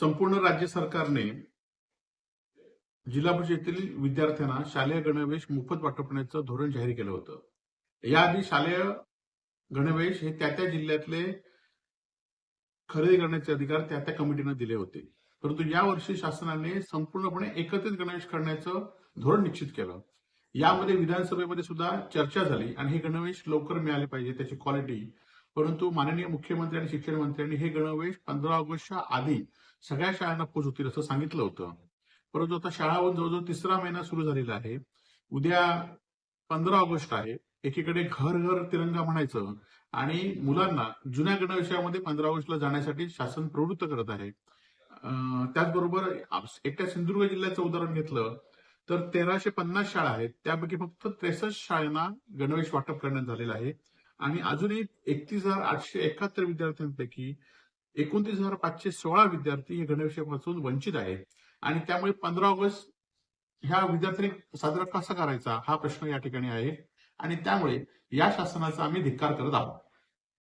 संपूर्ण राज्य सरकारने जिल्हा परिषदेतील विद्यार्थ्यांना शालेय गणवेश मोफत वाटपण्याचं धोरण जाहीर केलं होतं. याआधी शालेय गणवेश हे त्या त्या जिल्ह्यातले खरेदी करण्याचे अधिकार त्या त्या कमिटीनं दिले होते. परंतु यावर्षी शासनाने संपूर्णपणे एकत्रित गणवेश करण्याचं धोरण निश्चित केलं. यामध्ये विधानसभेमध्ये सुद्धा चर्चा झाली आणि हे गणवेश लवकर मिळाले पाहिजे त्याची क्वालिटी परंतु माननीय मुख्यमंत्री आणि शिक्षण मंत्र्यांनी हे गणवेश पंधरा ऑगस्टच्या आधी सगळ्या शाळांना पोहोचवतील असं सांगितलं होतं. परंतु आता शाळा होऊन जवळजवळ तिसरा महिना सुरू झालेला आहे. उद्या पंधरा ऑगस्ट आहे. एकीकडे घर घर तिरंगा म्हणायचं आणि मुलांना जुन्या गणवेशामध्ये पंधरा ऑगस्टला जाण्यासाठी शासन प्रवृत्त करत आहे. त्याचबरोबर आप- एकट्या सिंधुदुर्ग जिल्ह्याचं उदाहरण घेतलं तर तेराशे पन्नास शाळा आहेत. त्यापैकी फक्त त्रेसष्ट शाळांना गणवेश वाटप करण्यात झालेलं आहे. आणि अजूनही एकतीस हजार आठशे एकाहत्तर विद्यार्थ्यांपैकी एकोणतीस हजार पाचशे सोळा विद्यार्थी हे गणवेशापासून वंचित आहेत. आणि त्यामुळे पंधरा ऑगस्ट ह्या विद्यार्थ्यांनी साजरा कसा करायचा हा प्रश्न या ठिकाणी आहे. आणि त्यामुळे या शासनाचा आम्ही धिक्कार करत आहोत.